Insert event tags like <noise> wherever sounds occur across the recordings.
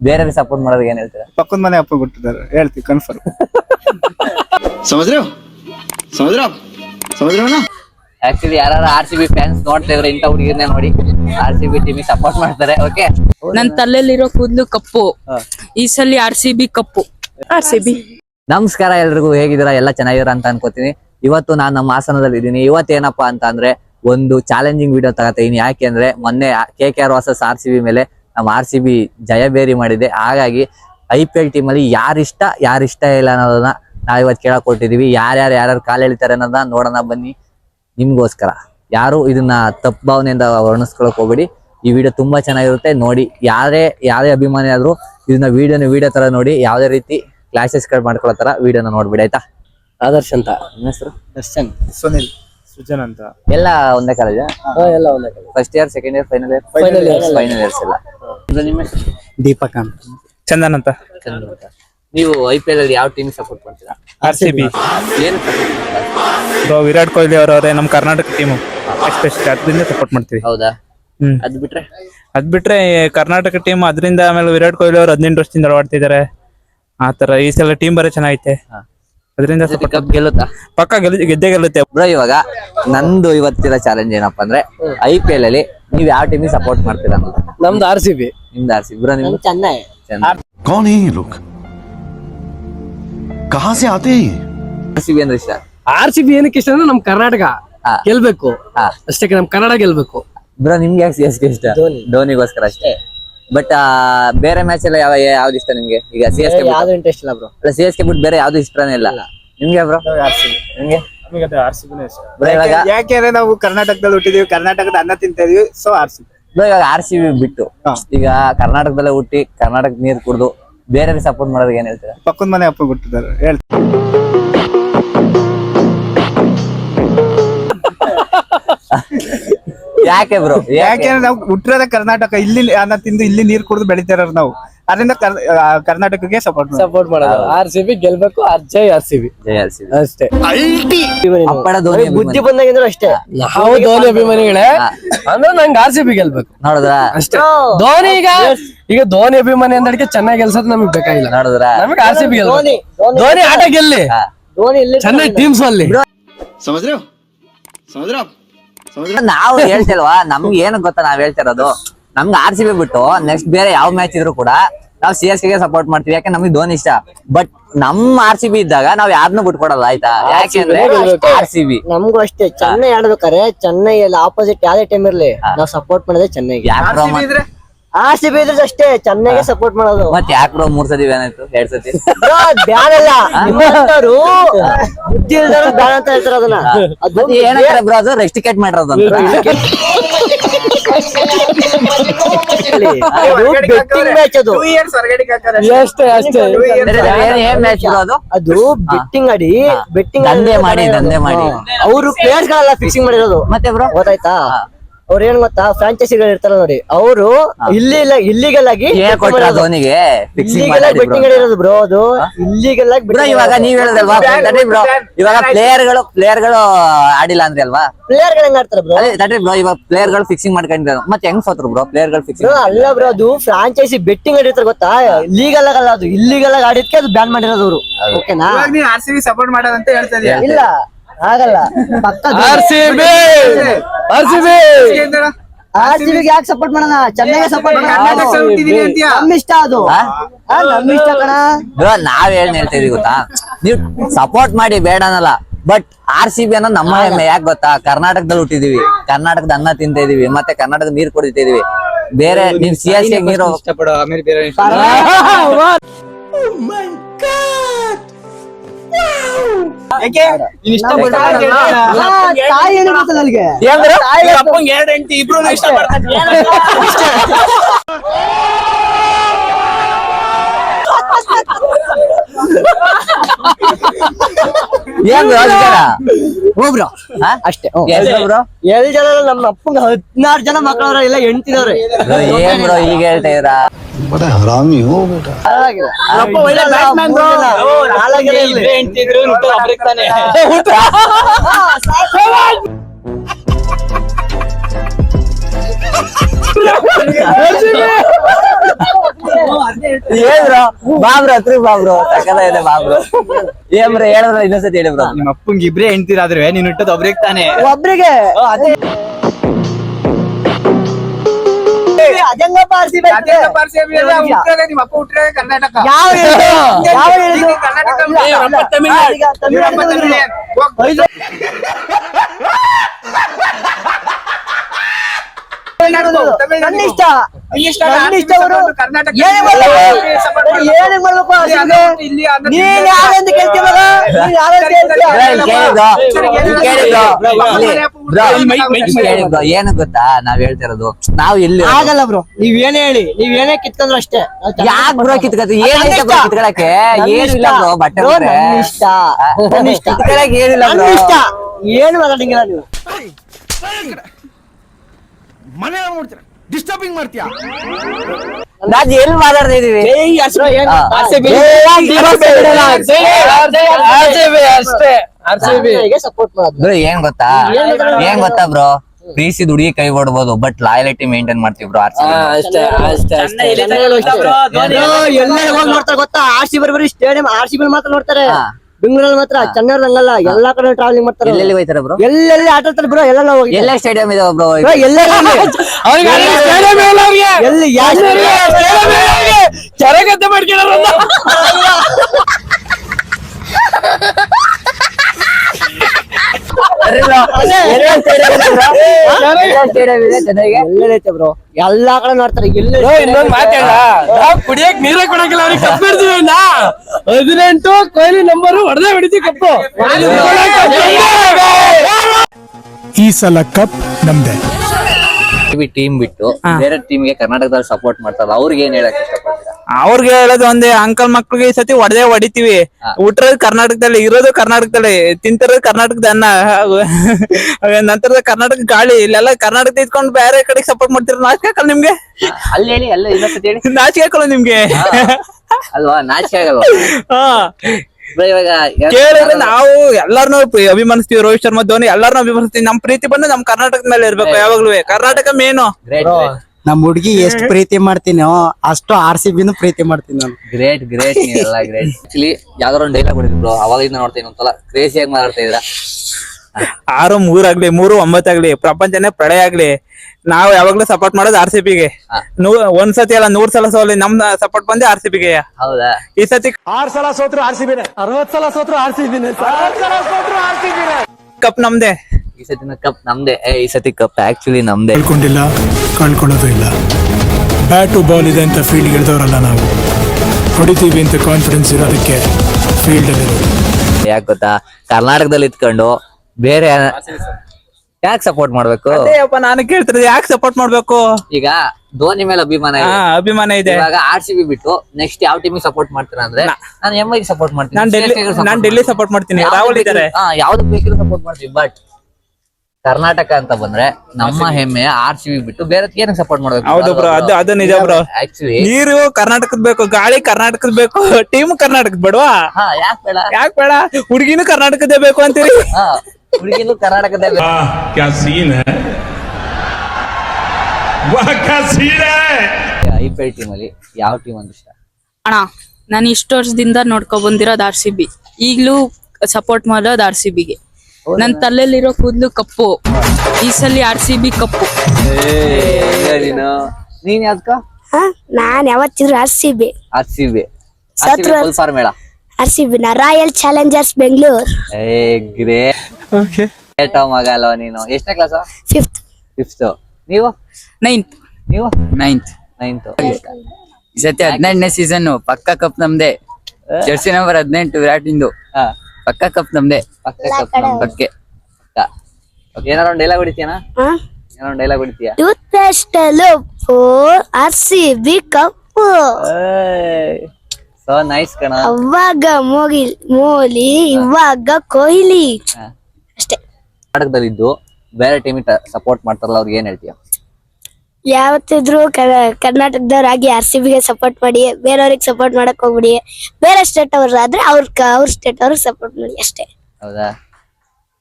ಬೇರೆ ಸಪೋರ್ಟ್ ಮಾಡೋದು ಏನ್ ಹೇಳ್ತೀರಾ? ಪಕ್ಕದ ಮನೆ ಅಪ್ಪ ಬಿಟ್ಟಿದ್ದಾರೆ. ಹೇಳ್ತೀವಿ ಕನ್ಫರ್ಮ್ ಸಮುದ್ರ? ಸಮುದ್ರ? ಸಮುದ್ರವನ ಆಕ್ಚುಲಿ ಯಾರು ಆರ್ ಸಿ ಬಿ ಫ್ಯಾನ್ಸ್ ನೋಡ್ತಾ ಇದ್ರೆ ಇಂಥ ಹುಡುಗಿರ್ನೇ ನೋಡಿ. ಆರ್ ಸಿ ಬಿ ಟೀಮಿಗೆ ಸಪೋರ್ಟ್ ಮಾಡ್ತಾರೆ ಓಕೆ ನನ್ನ ತಲೆಯಲ್ಲಿರೋ ಕೂದಲು ಕಪ್ಪು. ಈ ಸಲ R C B cup. R C B ನಮಸ್ಕಾರ ಎಲ್ರಿಗೂ, ಹೇಗಿದ್ದೀರಾ? ಎಲ್ಲ ಚೆನ್ನಾಗಿದ್ದೀರಾ ಅಂತ ಅನ್ಕೋತೀನಿ. ಇವತ್ತು ನಾನು ನಮ್ಮ ಹಾಸನದಲ್ಲಿ ಇದ್ದೀನಿ. ಇವತ್ತೇನಪ್ಪಾ ಅಂತ ಅಂದ್ರೆ ಒಂದು ಚಾಲೆಂಜಿಂಗ್ ವಿಡಿಯೋ ತಗತೀನಿ ಯಾಕೆ ಅಂದ್ರೆ, ಮೊನ್ನೆ K K R versus R C B ಮೇಲೆ ನಮ್ಮ ಆರ್ ಸಿ ಬಿ ಜಯಬೇರಿ ಮಾಡಿದೆ. ಹಾಗಾಗಿ ಐ ಪಿ ಎಲ್ ಟೀಮಲ್ಲಿ ಯಾರಿಷ್ಟ ಯಾರಿಷ್ಟ ಇಲ್ಲ ಅನ್ನೋದನ್ನ ನಾವು ಇವತ್ತು ಕೇಳಕ್ ಕೊಟ್ಟಿದೀವಿ ಯಾರ್ಯಾರು ಯಾರ್ಯಾರು ಕಾಲು ಎಳಿತಾರೆ ಅನ್ನೋದನ್ನ ನೋಡೋಣ ಬನ್ನಿ. ನಿಮ್ಗೋಸ್ಕರ. ಯಾರು ಇದನ್ನ ತಪ್ಪು ಭಾವನೆಯಿಂದ ವರ್ಣಿಸ್ಕೊಳಕ್ ಹೋಗ್ಬೇಡಿ. ಈ ವಿಡಿಯೋ ತುಂಬಾ ಚೆನ್ನಾಗಿರುತ್ತೆ. ನೋಡಿ, ಯಾರೇ ಯಾರೇ ಅಭಿಮಾನಿ ಆದ್ರೂ ಇದನ್ನ ವಿಡಿಯೋನ ವಿಡಿಯೋ ತರ ನೋಡಿ, ಯಾವುದೇ ರೀತಿ ಕ್ಲಾಶಸ್ಗಳು ಮಾಡ್ಕೊಳ್ಳೋ ತರ ವಿಡಿಯೋನ ನೋಡ್ಬಿಡಿ ಆಯ್ತಾ? ಆದರ್ಶ್ ಅಂತ. ನಿಮ್ಮ ಹೆಸರು? ದರ್ಶನ್. ಸುನಿಲ್ ಸುಜನ್ ಅಂತ. ಎಲ್ಲ ಒಂದೇ ಕಾಲೇಜ್ ಎಲ್ಲ ಒಂದೇ first year second year final year final year final years ಎಲ್ಲ. ಇದು ನಿಮ್ಮ ಹೆಸರು? ದೀಪಕ್ ಅಂತ. ಚಂದನ್ ಅಂತ. ಚಂದನ್ ಅಂತ. ನೀವು ಐ ಪಿ ಎಲ್ ಅಲ್ಲಿ ಯಾವ ಟೀಮ್ ಸಪೋರ್ಟ್ ಮಾಡ್ತೀರಾ? ಆರ್ ಸಿ ಬಿ ಏನು ವಿರಾಟ್ ಕೊಹ್ಲಿ ಅವರವರೇ ನಮ್ಮ ಕರ್ನಾಟಕ ಟೀಮು ಎಸ್ಪೆಷಲಿ ಅದರಿಂದ ಸಪೋರ್ಟ್ ಮಾಡ್ತೀವಿ. ಹೌದಾ? ಹ್ಮ್. ಅದ್ ಬಿಟ್ರೆ ಅದ್ ಬಿಟ್ರೆ ಕರ್ನಾಟಕ ಟೀಮ್ ಅದರಿಂದ ಆಮೇಲೆ ವಿರಾಟ್ ಕೊಹ್ಲಿ ಅವರು ಹದಿನೆಂಟು ವರ್ಷದಿಂದ ಆಡ್ತಿದ್ದಾರೆ ಆ ತರ ಈ ಸಲ ಟೀಮ್ ಬರೋ ಚೆನ್ನಾಗೈತೆ ಹಾ. ಅದರಿಂದ ಸಪೋರ್ಟ್ ಕಪ್ ಗೆಲ್ಲುತ್ತಾ ಪಕ್ಕ ಗೆಲ್- ಗೆದ್ದೇ ಗೆಲ್ಲುತ್ತೆ ಬ್ರೋ ಇವಾಗ ನಂದು ಇವತ್ತಿನ ಚಾಲೆಂಜ್ ಏನಪ್ಪಾ ಅಂದ್ರೆ ಐ ಪಿ ಎಲ್ ಅಲ್ಲಿ ನೀವ್ ಯಾವ ಟೀಮಿಗೆ ಸಪೋರ್ಟ್ ಮಾಡ್ತೀರಾ ಅನ್ನೋದು ನಮ್ದು ಆರ್ ಸಿ ಬಿ ನಿಮ್ದು ಆರ್ ಸಿ ಬ್ರೋ ನಿಮ್ದು ಚೆನ್ನೈ ಚೆನ್ನೈ कौन है ये लोग कहाँ से आते हैं ये ಆರ್ ಸಿ ಬಿ ಅಂದ್ರೆ ಇಷ್ಟ ಆರ್ ಸಿ ಬಿ ಏನಕ್ಕೆ ಇಷ್ಟ ಅಂದ್ರೆ ನಮ್ ಕರ್ನಾಟಕ ಹಾ. ಗೆಲ್ಬೇಕು ಹಾ. ಅಷ್ಟೇ ನಮ್ ಕನ್ನಡ ಗೆಲ್ಬೇಕು ಬ್ರೋ ನಿಮ್ಗೆ ಯಾಕೆ ಸಿ ಎಸ್ ಕೆ ಇಷ್ಟ ಧೋನಿ. ಧೋನಿಗೋಸ್ಕರ ಅಷ್ಟೇ ಬಟ್ ಬೇರೆ ಮ್ಯಾಚ್ ಎಲ್ಲ ಯಾವ ಯಾವ್ದು ಇಷ್ಟ ನಿಮ್ಗೆ? ಈಗ ಸಿ ಎಸ್ ಕೆ ಯಾವ್ದು ಇಂಟ್ರೆಸ್ಟ್ ಇಲ್ಲ ಬ್ರೋ ಅಲ್ಲ ಸಿ ಎಸ್ ಕೆ ಬಿಟ್ಟು ಬೇರೆ ಯಾವ್ದು ಇಷ್ಟನೇ ಇಲ್ಲ? ನಿಮ್ಗೆ ಬ್ರೋ ನಿಮ್ಗೆ ಇವಾಗ ಯಾಕೆಂದ್ರೆ ನಾವು ಕರ್ನಾಟಕದಲ್ಲಿ ಹುಟ್ಟಿದೀವಿ ಕರ್ನಾಟಕದ ಅನ್ನ ತಿಂತಿದೀವಿ ಸೊ ಆರ್ ಸಿ ಬ್ರೋ ಇವಾಗ ಆರ್ ಸಿ ಬಿ ಬಿಟ್ಟು ಈಗ ಕರ್ನಾಟಕದಲ್ಲೇ ಹುಟ್ಟಿ ಕರ್ನಾಟಕ ನೀರ್ ಕುಡ್ದು ಬೇರೆ ಸಪೋರ್ಟ್ ಮಾಡೋದಕ್ಕೆ ಏನ್ ಹೇಳ್ತೀರಾ? ಪಕ್ಕದ ಮನೆ ಅಪ್ಪ ಕೊಟ್ಟಿದ್ದಾರೆ ಹೇಳ್ತೀವಿ <laughs> ಯಾಕೆ ಬ್ರೋ ಯಾಕೆ? ನಾವು ಹುಟ್ಟಿರೋದ ಕರ್ನಾಟಕ. ಇಲ್ಲಿ ಅನ್ನ ತಿಂದು ಇಲ್ಲಿ ನೀರ್ ಕುಡಿದು ಬೆಳಿತಾರ ನಾವು. ಅದರಿಂದ ಕರ್ನಾಟಕಕ್ಕೆ ಸಪೋರ್ಟ್ ಸಪೋರ್ಟ್ ಮಾಡೋದು. ಆರ್ ಸಿ ಬಿ ಗೆಲ್ಬೇಕು. ಅರ್ಜಯ್ ಆರ್ ಸಿ ಬಿ ಅಷ್ಟೇ. ಅಪ್ಪಡ ಧೋನಿ ಬುದ್ಧಿ ಬಂದಾಗಿದ್ರು ಅಷ್ಟೇ. ನಾವು ಧೋನಿ ಅಭಿಮಾನಿಗಳೇ. ಅಂದ್ರೆ ನಂಗೆ ಆರ್ ಸಿ ಬಿ ಗೆಲ್ಬೇಕು. ನೋಡಿದ್ರ? ಅಷ್ಟೇ. ಧೋನಿ ಈಗ ಈಗ ಧೋನಿ ಅಭಿಮಾನಿ ಅಂದಡಿಕೆ ಚೆನ್ನಾಗಿ ಗೆಲ್ಸೋದು ನಮಗೆ ಬೇಕಾಗಿಲ್ಲ. ನೋಡಿದ್ರ? ನಮಗೆ R C B Dhoni Dhoni ಆಟ ಗೆಲ್ಲಿ. ಧೋನಿ ಚೆನ್ನೈ ಟೀಮ್ಸ್ ಅಲ್ಲಿ. ಸಮಜ್ರ ಸಮಜ್ರ ನಾವು ಹೇಳ್ತಿಲ್ವಾ? ನಮ್ಗೆ ಏನು ಗೊತ್ತಾ ನಾವ್ ಹೇಳ್ತಿರೋದು? ನಮ್ಗೆ ಆರ್ ಸಿ ಬಿ ಬಿಟ್ಟು ನೆಕ್ಸ್ಟ್ ಬೇರೆ ಯಾವ ಮ್ಯಾಚ್ ಇದ್ರು ಕೂಡ ನಾವು ಸಿ ಎಸ್ಗೆ ಸಪೋರ್ಟ್ ಮಾಡ್ತೀವಿ. ಯಾಕೆ ನಮಗೆ ಧೋನಿ ಇಷ್ಟ? ಬಟ್ ನಮ್ಮ ಆರ್ ಸಿ ಬಿ ಇದ್ದಾಗ ನಾವ್ ಯಾರನ್ನೂ ಬಿಟ್ಕೊಡಲ್ಲ ಆಯ್ತಾ? ಯಾಕೆಂದ್ರೆ ಆರ್ ಸಿ ಬಿ ನಮಗೂ ಅಷ್ಟೇ ಚೆನ್ನೈ ಆಡ್ಬೇಕಾರೆ ಚೆನ್ನೈ ಅಲ್ಲಿ ಆಪೋಸಿಟ್ ಯಾವ್ದೇ ಟೈಮ್ ಇರ್ಲಿ ನಾವ್ ಸಪೋರ್ಟ್ ಮಾಡಿದ್ರೆ ಚೆನ್ನೈಗೆ. ಆರ್ ಸಿ ಬಿ ಇದ್ರೆ ಅಷ್ಟೇ ಚೆನ್ನಾಗಿ ಸಪೋರ್ಟ್ ಮಾಡೋದು. ಮತ್ ಯಾಕೆ ಬ್ರೋ ಮೂರ್ ಸತಿ ಏನಾಯ್ತು ಎರಡ್ ಸತಿ? ಬ್ಯಾನ್ ಅಲ್ಲ. ನಿಮ್ಮಂತವ್ರು ಬುದ್ಧಿ ಇಲ್ದವ್ರು ಬ್ಯಾನ್ ಅಂತ ಹೇಳ್ತಾರ ಅದನ್ನ. ಅದು ಮತ್ತೆ ಏನಂತಾರೆ ಬ್ರೋ ಅದು? ರೆಸ್ಟಿಕೇಟ್ ಮಾಡಿರೋದು ಬೆಟ್ಟಿಂಗ್ ಮ್ಯಾಚ್ ಅದು. ಅಷ್ಟೇ. ಅಷ್ಟೇ ಏನ್- ಮ್ಯಾಚ್ ಅದು? ಅದು ಬೆಟ್ಟಿಂಗ್ ಅಡಿ ಬೆಟ್ಟಿಂಗ್ ದಂಧೆ ಮಾಡಿ, ದಂಧೆ ಮಾಡಿ. ಅವರು ಪ್ಲೇಯರ್ಸ್ ಗಳೆಲ್ಲ ಫಿಕ್ಸಿಂಗ್ ಮಾಡಿರೋದು. ಮತ್ತೆ ಬ್ರೋ ಗೊತ್ತಾಯ್ತಾ? ಅವ್ರ ಏನ್ ಗೊತ್ತಾ? ಫ್ರಾಂಚೈಸಿಗಳು ಇರ್ತಾರ ನೋಡಿ. ಅವರು ಇಲ್ಲಿ ಇಲ್ಲಿಗಲ್ ಆಗಿ ಧೋನಿಗೆ ಬೆಟ್ಟಿಂಗ್ ಆಡಿರೋದು ಬ್ರೋ ಅದು ಇಲ್ಲಿಗೆಲ್ಲ ಬ್ರೋ ಇವಾಗ ನೀವ್ ಬ್ರೋ ಇವಾಗ ಪ್ಲೇಯರ್ಗಳು ಪ್ಲೇಯರ್ಗಳು ಆಡಿಲ್ಲ ಅಂದ್ರೆ ಅಲ್ವಾ? ಪ್ಲೇಯರ್ಗಳು ಹೆಂಗ್ ಆಡ್ತಾರೆ ಬ್ರೋ ತಡ್ರಿ ಬ್ರೋ ಇವಾಗ ಪ್ಲೇಯರ್ಗಳು ಫಿಕ್ಸಿಂಗ್ ಮಾಡ್ಕೊಂಡಿದ್ರು ಮತ್ತೆ ಹೆಂಗ್ ಸೋತ್ರು ಬ್ರೋ ಪ್ಲೇಯರ್ಗಳು ಫಿಕ್ಸಿಂಗ್ ಅಲ್ಲ ಬ್ರೋ ಅದು ಫ್ರಾಂಚೈಸಿ ಬೆಟ್ಟಿಂಗ್ ಆಡಿರ್ತಾರೆ ಗೊತ್ತಾ? ಲೀಗಲ್ ಆಗಲ್ಲ ಅದು. ಇಲ್ಲಿಗಲ್ ಆಗಿ ಆಡಿದ್ಕೆ ಅದು ಬ್ಯಾನ್ ಮಾಡಿರೋದು ಅವರು. ಓಕೆನಾ ನೀವು ಆರ್ ಸಿ ಬಿ ಸಪೋರ್ಟ್ ಮಾಡೋದಂತ ಹೇಳ್ತಾ ಇಲ್ಲ. ಆಗಲ್ಲ. ಪಕ್ಕ R C B. R C B. R C ಬಿಗೆ ಯಾಕೆ ಸಪೋರ್ಟ್ ಮಾಡೋಣ? ಚೆನ್ನೈಗೆ ಸಪೋರ್ಟ್ ಮಾಡೋಣ? ಇಷ್ಟ ಅದು. ನಮ್ ಇಷ್ಟ ಕಣ. ಬ್ರೋ ನಾವ್ ಏನ್ ಹೇಳ್ತೀವಿ ಗೊತ್ತಾ? ನೀವ್ ಸಪೋರ್ಟ್ ಮಾಡಿ ಬೇಡ ಅನ್ನಲ್ಲ ಬಟ್ ಆರ್ ಸಿ ಬಿ ಅನ್ನೋದು ನಮ್ಮ ಹೆಮ್ಮೆ. ಯಾಕೆ ಗೊತ್ತಾ? ಕರ್ನಾಟಕದಲ್ಲಿ ಹುಟ್ಟಿದೀವಿ. ಕರ್ನಾಟಕದ ಅನ್ನ ತಿಂತ ಇದೀವಿ ಮತ್ತೆ ಕರ್ನಾಟಕದ ನೀರ್ ಕುಡಿತಿದೀವಿ ಬೇರೆ ನೀವ್ ಸಿ ಎಸ್ ನೀರು ಇಷ್ಟಪಡೋ ಆಮೇಲೆ ಬೇರೆ <laughs> ತಾಯಿ ಏನು ಗೊತ್ತಲ್ಲ? ಎರಡು ಹೆಂಡತಿ ಇಬ್ರು ಇಷ್ಟ ಏನ್? ಅಷ್ಟೇ. ಬ್ರೋ. ಎಲ್ ಜನ ನಮ್ಮ ಅಪ್ಪಂಗ ಹದಿನಾರು ಜನ ಮಕ್ಕಳವ್ರ ಹೆಣ್ತಿದವ್ರೆ ಬ್ರೋ, ಏನ್ ಬ್ರೋ ಈಗ ಹೇಳ್ತಾ ಇದ್ದೀರಾ? ಬಡ ಹರಾಮಿ ಬಾಬ್ರು ಇದೆ ಬಾಬ್ರು. ಏನ್ರ ಹೇಳಿದ್ರ ಇನ್ನೊಂದ್ಸತಿ ಹೇಳಿ ಬ್ರೋ. ನಿಮ್ಮ ಅಪ್ಪಂಗೆ ಇಬ್ರೇ ಹೆಣ್ತಿರಾದ್ರೆ ನೀನು ಇಟ್ಟದ ಒಬ್ರಿಗತಾನೆ ಒಬ್ರಿಗೆ. ಅದಂಗಪ್ಪ RCB ಐತೆ. ನಿಮ್ಮ ಅಪ್ಪ ಹುಟ್ಟಿರೋದೇ ಕರ್ನಾಟಕ ಯಾವ? ಯಾವ? ಕರ್ನಾಟಕ ತಮಿಳ್ನಾಡು. ತಮಿಳ್ನಾಡು ತಮಿಳ್ನಾಡು. ಇಲ್ಲಿ ಇಲ್ಲಿ? ಇಲ್ಲಿ ಇಲ್ಲಿ ಇಲ್ಲಿ ಇಲ್ಲಿ ಏನು ಗೊತ್ತಾ? ನಾವ್ ಹೇಳ್ತಿರೋದು. ನಾವ್ ಎಲ್ಲಿ ಆಗಲ್ಲ ಬ್ರೋ. ನೀವ್ ಏನ್ ಹೇಳಿ ನೀವ್ ಏನೇ ಕಿತ್ಕೊಂಡ್ರು ಅಷ್ಟೇ. ಯಾಕ್ ಬ್ರೋ ಏನ್ ಏನೈತೆ ಬ್ರೋ ಕಿತ್ಕೊಳಕ್ಕೆ? ಏನಿಲ್ಲ ಬ್ರೋ ಬಟ್ಟೆ ಇಷ್ಟ ಕಿತ್ಕೊಳಕ್ಕೆ ಏನಿಲ್ಲ ಬ್ರೋ. ಇಷ್ಟ ಏನು ಮಾತಾಡಂಗಿಲ್ಲ ನೀವು? ಮನೆ ಮಾತಾಡ್ತಾ ಮಾಡ್ತೀಯಾ ಮಾಡೋದು? ಬ್ರೋ ಏನ್ ಗೊತ್ತಾ? ಏನ್ ಗೊತ್ತಾ? ಬ್ರೋ? ಪ್ರೀಸಿ ಹುಡುಗಿ ಕೈ ಹೊಡ್ಬೋದು ಬಟ್ ಲಾಯಲಿಟಿ ಮೇಂಟೈನ್ ಮಾಡ್ತೀವಿ ಬ್ರೋ ಆರ್ ನೋಡ್ತಾರೆ ಗೊತ್ತಾ? ಆರ್ ಸಿ ಬರಿ ಸ್ಟೇಡಿಯಂ ಆರ್ ಸಿ ಬಿ ಮಾತ್ರ ನೋಡ್ತಾರೆ. ಬೆಂಗಳೂರಲ್ಲಿ ಮಾತ್ರ ಚೆನ್ನೈಲ್ ಹಂಗಲ್ಲ ಎಲ್ಲಾ ಕಡೆ ಟ್ರಾವೆಲಿಂಗ್ ಮಾಡ್ತಾರೆ ಎಲ್ಲೆಲ್ಲಿ ಹೋಯ್ತಾರೆ ಬ್ರೋ? ಎಲ್ಲೆಲ್ಲಿ ಆಟ ಆಡ್ತಾರೆ ಬ್ರೋ ಎಲ್ಲ ಹೋಗಿ ಎಲ್ಲ ಸ್ಟೇಡಿಯಂ ಇದೆ ಬ್ರೋ. ಎಲ್ಲೆಲ್ಲಿ. <laughs> ಎಲ್ಲಿ ಮಾಡ್ಕೊಳ್ಳೋರಲ್ಲ. ಬ್ರೋ? ಎಲ್ಲಾ ಕಡೆ ನೋಡ್ತಾರೆ ಎಲ್ಲ ಇನ್ನೊಂದ್ ಕುಡಿಯಕ್ ನೀರೇ ಕೊಡಕಿಲ್ಲ ಅವ್ರಿಗೆ. ಕಪ್ ಇನ್ನ. ಹದಿನೆಂಟು ಕೊಹ್ಲಿ ನಂಬರ್ ಹೊಡೆದೇ ಹೊಡಿತೀವಿ ಕಪ್ಪು. ಈ ಸಲ ಕಪ್ ನಮ್ದೆ. ಟೀಮ್ ಬಿಟ್ಟು ಬೇರೆ ಟೀಮ್ಗೆ ಕರ್ನಾಟಕದಲ್ಲಿ ಸಪೋರ್ಟ್ ಮಾಡ್ತಾರಲ್ಲ ಅವ್ರಿಗೆ ಏನ್ ಹೇಳಕ್ ಇಷ್ಟಪಡ್ತೀರಾ? ಅವ್ರಿಗೆ ಹೇಳೋದು ಒಂದೇ ಅಂಕಲ್ ಮಕ್ಳಿಗೆ ಈ ಸತಿ ಹೊಡೆದೇ ಹೊಡಿತೀವಿ. ಹುಟ್ಟಿರೋದು ಕರ್ನಾಟಕದಲ್ಲಿ ಇರೋದು ಕರ್ನಾಟಕದಲ್ಲಿ ತಿಂತಿರೋದು ಕರ್ನಾಟಕದ ಅನ್ನ. ನಂತರದ ಕರ್ನಾಟಕ ಗಾಳಿ ಇಲ್ಲೆಲ್ಲ ಕರ್ನಾಟಕ ಇದ್ಕೊಂಡು ಬೇರೆ ಕಡೆಗೆ ಸಪೋರ್ಟ್ ಮಾಡ್ತಿರೋ ನಾಚಿಕೆ ಹಾಕಲ್ಲ ನಿಮ್ಗೆ? ಅಲ್ಲಿ ಹೇಳಿ ಅಲ್ಲ ಇನ್ನೊಂದ್ಸತಿ ನಾಚಿಕೆ ಹಾಕಲ್ಲ ನಿಮ್ಗೆ? ಅಲ್ವಾ ನಾಚಿಕೆ ಆಗಲ್ವಾ? ಹಾ. ಕೇಳಿದ್ರೆ ನಾವು ಎಲ್ಲಾರನು ಅಭಿಮಾನಿಸ್ತೀವಿ ರೋಹಿತ್ ಶರ್ಮಾ ಧೋನಿ ಎಲ್ಲಾರನು ಅಭಿಮಾನಿಸ್ತೀವಿ. ನಮ್ ಪ್ರೀತಿ ಬಂದು ನಮ್ ಕರ್ನಾಟಕದ ಮೇಲೆ ಇರ್ಬೇಕು ಯಾವಾಗ್ಲೂ. ಕರ್ನಾಟಕ ಮೇನು ನಮ್ ಹುಡುಗಿ ಎಷ್ಟ್ ಪ್ರೀತಿ ಮಾಡ್ತೀನಿ ಅಷ್ಟು ಆರ್ ಸಿ ಬಿನು ಪ್ರೀತಿ ಮಾಡ್ತೀನಿ ನಾನು. ಗ್ರೇಟ್ ಗ್ರೇಟ್ ನೀವೆಲ್ಲ ಗ್ರೇಟ್ ಆಕ್ಚುಲಿ ಯಾವ್ದಾರ ಒಂದು ಡೈಲಾಗ್ ಹೊಡಿದ್ರು ಬ್ರೋ ಅವಾಗಿಂದ ನೋಡ್ತೀನಿ ಒಂದ್ಸಲ. ಆಗಿ ಮಾತಾಡ್ತಾ ಇದ್ರ? ಆರು ಮೂರಾಗ್ಲಿ ಮೂರು ಒಂಬತ್ತಾಗ್ಲಿ ಪ್ರಪಂಚನೇ ಪ್ರಳಯ ಆಗ್ಲಿ. ನಾವು ಯಾವಾಗ್ಲೂ ಸಪೋರ್ಟ್ ಮಾಡೋದು ಆರ್ ಸಿ ಗೆ. ನೂ ಒಂದ್ ಸತಿ ಅಲ್ಲ ನೂರ್ ಸಲ ಸೋಲಿ ನಮ್ ಸಪೋರ್ಟ್ ಬಂದೆ ಆರ್ ಸಿ ಗೆ. ಹೌದಾ? ಈ ಸತಿ ಆರ್ ಸಲ ಸೋತ್ರು ಆರ್ ಸಿ ಬಿನೇ ಅರವತ್ ಸಲ ಸೋತ್ರು ಆರ್ ಸಿ ಬಿನೇ ಕಪ್ ನಮ್ದೆ. ಈ ಸತಿನ ಕಪ್ ನಮ್ದೇ. ಏ ಈ ಸತಿ ಕಪ್ ಆಕ್ಚುಲಿ ನಮ್ದೇ. ಕಳ್ಕೊಂಡಿಲ್ಲ ಕಳ್ಕೊಳ್ಳೋದು ಇಲ್ಲ. ಬ್ಯಾಟು ಬಾಲ್ ಇದೆ ಅಂತ ಫೀಲ್ಡ್ ಇಳಿದವರಲ್ಲ ನಾವು. ಹೊಡಿತೀವಿ ಅಂತ ಕಾನ್ಫಿಡೆನ್ಸ್ ಇರೋದಕ್ಕೆ ಫೀಲ್ಡ್ ಅಲ್ಲಿ. ಯಾಕೆ ಗೊತ್ತಾ? ಕರ್ನಾಟಕದಲ್ಲಿ ಇತ್ಕೊಂಡು ಬೇರೆ ಯಾಕೆ ಸಪೋರ್ಟ್ ಮಾಡ್ಬೇಕು? ನಾನು ಕೇಳ್ತಿರೋದು ಯಾಕೆ ಸಪೋರ್ಟ್ ಮಾಡ್ಬೇಕು? ಈಗ ಧೋನಿ ಮೇಲೆ ಅಭಿಮಾನ ಹಾ ಇದೆ ಅಭಿಮಾನ ಇದೆ. ಇವಾಗ ಆರ್ ಸಿ ಬಿ ಬಿಟ್ಟು ನೆಕ್ಸ್ಟ್ ಯಾವ ಟೀಮ್ ಸಪೋರ್ಟ್ ಮಾಡ್ತೀರಾ ಅಂದ್ರೆ ನಾನು ಎಂ ಐ ಸಪೋರ್ಟ್ ಮಾಡ್ತೀನಿ. ನಾನು ಡೆಲ್ಲಿ CSK ನಾನ್ ಡೆಲ್ಲಿ ಸಪೋರ್ಟ್ ಮಾಡ್ತೀನಿ. ರಾಹುಲ್ ಇದಾರೆ ಬೇಕಿದ್ರು- ಬೇಕಿದ್ರು ಸಪೋರ್ಟ್ ಮಾಡ್ತೀವಿ ಬಟ್ ಕರ್ನಾಟಕ ಅಂತ ಬಂದ್ರೆ ನಮ್ಮ ಹೆಮ್ಮೆ ಆರ್ ಸಿ ಬಿಟ್ಟು ಬೇರೆ ಏನಕ್ಕೆ ಸಪೋರ್ಟ್ ಮಾಡ್ಬೇಕು? ಬ್ರೋ ಅದು ನಿಜ ನೀರು ಕರ್ನಾಟಕದ ಬೇಕು ಗಾಳಿ ಕರ್ನಾಟಕದ ಬೇಕು ಟೀಮ್ ಕರ್ನಾಟಕದ ಬೇಡವಾ? ಹಾ ಯಾಕೆ ಬೇಡ? ಹುಡುಗಿನೂ ಕರ್ನಾಟಕದೇ ಬೇಕು ಅಂತೀರಿ? ಹುಡುಗಿನೂ ಕರ್ನಾಟಕದೇ ಐ ಪಿ ಟೀಮ್ ಅಲ್ಲಿ ಯಾವ ಟೀಮ್ ಅಂದ್ರೆ ಅಣ್ಣ ನಾನು ಇಷ್ಟು ವರ್ಷದಿಂದ ನೋಡ್ಕೊ ಬಂದಿರೋದು ಆರ್ ಸಿ ಬಿ. ಈಗಲೂ ಸಪೋರ್ಟ್ ಮಾಡೋದು ಆರ್ ಸಿ ಬಿಗೆ. ನನ್ ತಲೆಯಲ್ಲಿರೋ ಕೂದ್ಲು ಕಪ್ಪು. ಈ ಸಲ ಆರ್ ಸಿ ಬಿ ಕಪ್ಪು. ನೀನು. ಯಾವ್ದಕ್ಕ ನಾನ್ ಯಾವತ್ತಿದ್ರು R C B. R C B. ಸತ್ರು- ಫುಲ್ ಫಾರ್ ಮೇಳ. ಆರ್ ಸಿ ಬಿ ನ ರಾಯಲ್ ಚಾಲೆಂಜರ್ಸ್ ಬೆಂಗಳೂರು ಏ ಗ್ರೇಟ್ ಮಗ ಅಲ್ವಾ ನೀನು? ಎಷ್ಟನೇ ಕ್ಲಾಸ್ ಫಿಫ್ತ್ ಫಿಫ್ತ್ ನೀವು? ನೈನ್ತ್ ನೀವು? ನೈನ್ತ್ ನೈನ್ತ್ ಈ ಸತಿ ಹದಿನೆಂಟನೇ ಸೀಸನ್ ಪಕ್ಕ ಕಪ್ ನಮ್ದೆ. ಜರ್ಸಿ ನಂಬರ್ ಹದಿನೆಂಟು ವಿರಾಟ್ ಇಂದು. ಹಾ. ಪಕ್ಕ ಕಪ್ ನಮ್ದೆ. ಪಕ್ಕ ಕಪ್ ಬಗ್ಗೆ ಪಕ್ಕೆ. ಏನಾರ ಒಂದ್ ಡೈಲಾಗ್ ಹೊಡಿತೀಯಾ? ಏನಾರ ಒಂದು dialogue ಹೊಡಿತೀಯಾ? Toothpaste R C B cup so nice ಕಣ. ಅವಾಗ ಮೋಗಿ ಮೋಲಿ ಇವಾಗ ಕೊಹ್ಲಿ. ಅಷ್ಟೇ. ನಾಟಕದಲ್ಲಿದ್ದು ಬೇರೆ ಟೀಮಿಗೆ ಸಪೋರ್ಟ್ ಮಾಡ್ತಾರಲ್ಲ ಅವ್ರಿಗೆ ಏನ್ ಹೇಳ್ತೀಯ? ಯಾವತ್ತಿದ್ರು ಕರ್ನಾಟಕದವರಾಗಿ ಆರ್ ಸಿ ಬಿಗೆ ಸಪೋರ್ಟ್ ಮಾಡಿ ಬೇರೆಯವ್ರಿಗೆ ಸಪೋರ್ಟ್ ಮಾಡಕ್ ಹೋಗ್ಬಿಡಿ. ಬೇರೆ ಸ್ಟೇಟ್ ಅವ್ರ ಆದ್ರೆ ಅವ್ರ ಅವ್ರ ಸ್ಟೇಟ್ ಅವ್ರಿಗೆ ಸಪೋರ್ಟ್ ಮಾಡಿ ಅಷ್ಟೇ. ಹೌದಾ?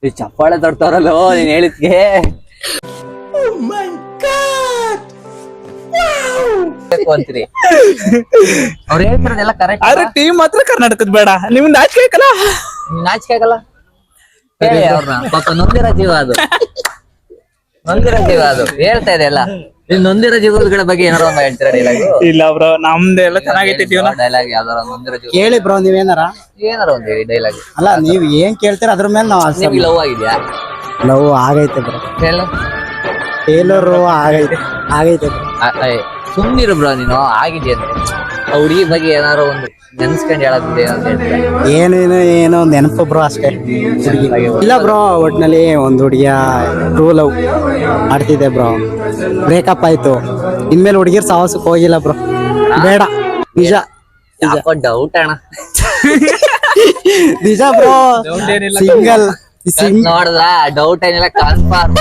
ಈ ಚಪ್ಪಾಳೆ ತಡ್ತಾರಲ್ಲೋ ನೀನ್ ಹೇಳಿದ್ಗೆ ಬೇಕು ಅಂತೀರಿ ಅವ್ರು ಹೇಳ್ತಿರೋದೆಲ್ಲ ಕರೆಕ್ಟ್ ಆದ್ರೆ ಟೀಮ್ ಮಾತ್ರ ಕರ್ನಾಟಕದ ಬೇಡ. ನಿಮ್ ನಾಚಿಕೆ ಹಾಕಲ್ಲ ನಾಚಿಕೆ ಆಗಲ್ಲ? ಹೇಳಿ ಅವ್ರನ್ನ ಪಾಪ ನೊಂದಿರೋ ಜೀವ ಅದು. ನೊಂದಿರೋ ಜೀವ ಅದು. ಹೇಳ್ತಾ ಇದೆ ಎಲ್ಲ. ನೀವ್ ನೊಂದಿರೋ ಜೀವಗಳ ಬಗ್ಗೆ ಏನಾರ ಒಂದು ಹೇಳ್ತೀರಾ ಡೈಲಾಗ್ ಇಲ್ಲ ಬ್ರೋ ನಮ್ದೆಲ್ಲ ಚೆನ್ನಾಗೈತೆ ಜೀವನ ಡೈಲಾಗ್ ಯಾವ್ದಾರ ಒಂದ್ ನೊಂದಿರೋ ಕೇಳಿ ಬ್ರೋ ನೀವೇನಾರ ಏನಾರ? ಒಂದ್ ಡೈಲಾಗ್ ಅಲ್ಲ ನೀವ್ ಏನ್ ಕೇಳ್ತೀರ ಅದ್ರ ಮೇಲೆ ನಾವು ನಿಮ್ಗೆ ಲವ್ ಆಗಿದ್ಯಾ? ಲವ್ ಆಗೈತೆ ಬ್ರೋ. ಹೇಳು. ಟೇಲರ್ ಆಗೈತೆ. ಆಗೈತೆ ಬ್ರೋ. ಆ- ಏ, ಸುಮ್ನಿರು ಬ್ರೋ ನೀನು ಆಗಿದ್ಯಾ? ಅಂದ್ರೆ ಆ ಹುಡುಗಿ ಬಗ್ಗೆ ಏನಾರು ಒಂದು ನೆನ್ಸ್ಕೊಂಡ್ ಅಂತ ಹೇಳ್ತಾರೆ? ಏನೇನು ಏನೋ ಒಂದು ನೆನಪು ಬ್ರೋ ಅಷ್ಟೇ. ಹುಡ್ಗಿ. ಇಲ್ಲ ಬ್ರೋ ಒಟ್ನಲ್ಲಿ ಒಂದು ಹುಡುಗಿಯ ಟ್ರೂ ಲವ್ ಮಾಡ್ತಿದ್ದೆ ಬ್ರೋ. ಬ್ರೇಕಪ್ ಆಯ್ತು. ಇನ್ಮೇಲೆ ಹುಡುಗಿರ್ ಸಾಹಸಕ್ಕೆ ಹೋಗಿಲ್ಲ ಬ್ರೋ. ಬೇಡ. ನಿಜ. ಯಾಕೋ ಡೌಟ್ ಅಣ್ಣ. <laughs> ನಿಜ ಬ್ರೋ. ಸಿಂಗಲ್ ನೋಡ್ದ? ಡೌಟ್ ಏನಿಲ್ಲ ಕನ್ಫರ್ಮ್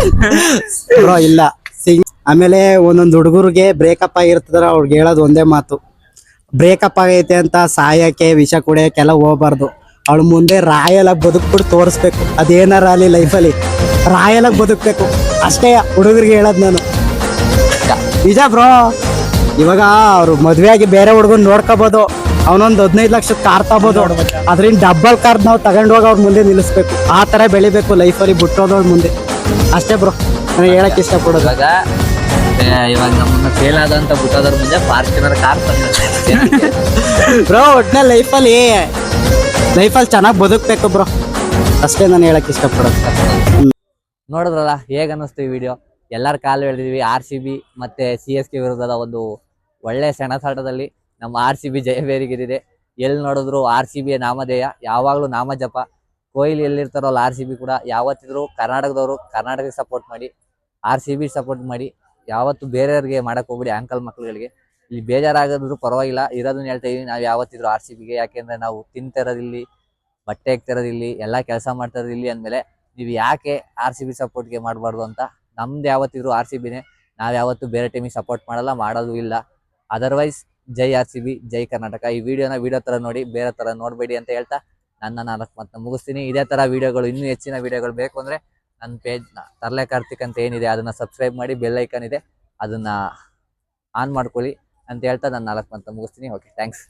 ಬ್ರೋ ಇಲ್ಲ. ಸಿಂಗ್ ಆಮೇಲೆ ಒಂದೊಂದು ಹುಡುಗರಿಗೆ ಬ್ರೇಕಪ್ ಆಗಿರ್ತದ್ರ ಅವ್ರಿಗೆ ಹೇಳೋದು ಒಂದೇ ಮಾತು. ಬ್ರೇಕಪ್ ಆಗೈತೆ ಅಂತ ಸಾಯಕ್ಕೆ, ವಿಷ ಕುಡಿಯಕ್ಕೆಲ್ಲ ಹೋಗ್ಬಾರ್ದು. ಅವಳು ಮುಂದೆ ರಾಯಲಾಗಿ ಬದುಕ್ಬಿಟ್ಟು ತೋರಿಸ್ಬೇಕು. ಅದೇನಾರ ಅಲ್ಲಿ. ಲೈಫಲ್ಲಿ ರಾಯಲಾಗಿ ಬದುಕಬೇಕು. ಅಷ್ಟೇ ಹುಡುಗರಿಗೆ ಹೇಳೋದು ನಾನು. ನಿಜ ಬ್ರೋ ಇವಾಗ ಅವ್ರು ಮದುವೆಯಾಗಿ ಬೇರೆ ಹುಡುಗನ್ ನೋಡ್ಕೋಬೋದು. ಅವನೊಂದು ಹದಿನೈದು ಲಕ್ಷ ಕಾರ್ ತಗೋಬಹುದು ಅದ್ರಿಂದ ಡಬ್ಬಲ್ ಕಾರ್ ನಾವು ತಗೊಂಡು ಹೋಗಿ ಅವ್ರ ಮುಂದೆ ನಿಲ್ಲಿಸ್ಬೇಕು. ಆ ತರ ಬೆಳಿಬೇಕು ಲೈಫಲ್ಲಿ ಬಿಟ್ಟೋದವ್ರ ಮುಂದೆ. ಅಷ್ಟೇ ಬ್ರೋ ನನಗೆ ಹೇಳಕ್ ಇಷ್ಟಪಡೋದು. ಇವಾಗ ಏ, ಇವಾಗ ನಮ್ಮನ್ನ ಫೇಲ್ ಆದಂತ ಬಿಟ್ಟೋದ್ರ ಮುಂದೆ ಫಾರ್ಚುನರ್ ಕಾರ್ ಬ್ರೋ ಒಟ್ನಲ್ಲಿ ಲೈಫಲ್ಲಿ ಲೈಫಲ್ಲಿ ಚೆನ್ನಾಗಿ ಬದುಕಬೇಕು ಬ್ರೋ ಅಷ್ಟೇ ನಾನು ಹೇಳಕ್ ಇಷ್ಟಪಡೋದು. ನೋಡಿದ್ರಲ್ಲ ಹೇಗ್ ಅನ್ನಿಸ್ತು ಈ ವಿಡಿಯೋ ಎಲ್ಲರ ಕಾಲು ಎಳೆದಿದ್ವಿ ಆರ್ ಸಿ ಬಿ ಮತ್ತೆ ಸಿ ಎಸ್ ಕೆ ವಿರುದ್ಧದ ಒಂದು ಒಳ್ಳೆ ಸೆಣಸಾಟದಲ್ಲಿ ನಮ್ಮ ಆರ್ ಸಿ ಬಿ ಜಯಬೇರಿಗಿರಿದೆ ಎಲ್ಲಿ ನೋಡಿದ್ರು ಆರ್ ಸಿ ಬಿ ನಾಮಧೇಯ ಯಾವಾಗಲೂ ನಾಮಜಪ ಕೊಹ್ಲಿ ಎಲ್ಲಿರ್ತಾರೋ ಅಲ್ಲಿ ಆರ್ ಸಿ ಬಿ ಕೂಡ ಯಾವತ್ತಿದ್ರು ಕರ್ನಾಟಕದವರು ಕರ್ನಾಟಕಕ್ಕೆ ಸಪೋರ್ಟ್ ಮಾಡಿ ಆರ್ ಸಿ ಬಿ ಸಪೋರ್ಟ್ ಮಾಡಿ. ಯಾವತ್ತು ಬೇರೆಯವ್ರಿಗೆ ಮಾಡಕ್ ಹೋಗ್ಬಿಡಿ ಆಂಕಲ್ ಮಕ್ಳುಗಳಿಗೆ. ಇಲ್ಲಿ ಬೇಜಾರಾಗದ್ರು ಪರವಾಗಿಲ್ಲ. ಇರೋದನ್ನ ಹೇಳ್ತಾ ಇದೀವಿ. ನಾವು ಯಾವತ್ತಿದ್ರು ಆರ್ ಸಿ ಬಿಗೆ ಯಾಕೆಂದ್ರೆ ನಾವು ತಿಂತಿರೋದಿಲ್ಲಿ ಬಟ್ಟೆ ಹಾಕ್ತಿರೋದಿಲ್ಲಿ ಎಲ್ಲ ಕೆಲಸ ಮಾಡ್ತಿರೋದು ಇಲ್ಲಿ ಅಂದಮೇಲೆ ನೀವು ಯಾಕೆ ಆರ್ ಸಿ ಬಿ ಸಪೋರ್ಟ್ಗೆ ಮಾಡಬಾರ್ದು ಅಂತ? ನಮ್ದು ಯಾವತ್ತಿದ್ರು ಆರ್ ಸಿ ಬಿನೇ ನಾವು ಯಾವತ್ತು ಬೇರೆ ಟೀಮಿಗೆ ಸಪೋರ್ಟ್ ಮಾಡಲ್ಲ, ಮಾಡೋದು ಇಲ್ಲ. ಅದರ್ವೈಸ್ ಜೈ ಆರ್ ಸಿ ಬಿ ಜೈ ಕರ್ನಾಟಕ. ಈ ವಿಡಿಯೋನ ವಿಡಿಯೋ ತರ ನೋಡಿ, ಬೇರೆ ತರ ನೋಡಬೇಡಿ ಅಂತ ಹೇಳ್ತಾ ನನ್ನ ನಾನು ಮತ್ತೆ ಮುಗಿಸ್ತೀನಿ. ಇದೇ ತರ ವಿಡಿಯೋಗಳು ಇನ್ನೂ ಹೆಚ್ಚಿನ ವಿಡಿಯೋಗಳು ಬೇಕು ಅಂದ್ರೆ ನನ್ನ ಪೇಜ್ ತರಲೆ ಕಾರ್ತಿಕ್ ಅಂತ ಏನಿದೆ ಅದನ್ನು ಸಬ್ಸ್ಕ್ರೈಬ್ ಮಾಡಿ ಬೆಲ್ ಐಕನ್ ಇದೆ. ಅದನ್ನು ಆನ್ ಮಾಡ್ಕೊಳ್ಳಿ ಅಂತ ಹೇಳ್ತಾ ನಾನು ನಾಲ್ಕು ಮಂತ್ ಮುಗಿಸ್ತೀನಿ. Okay thanks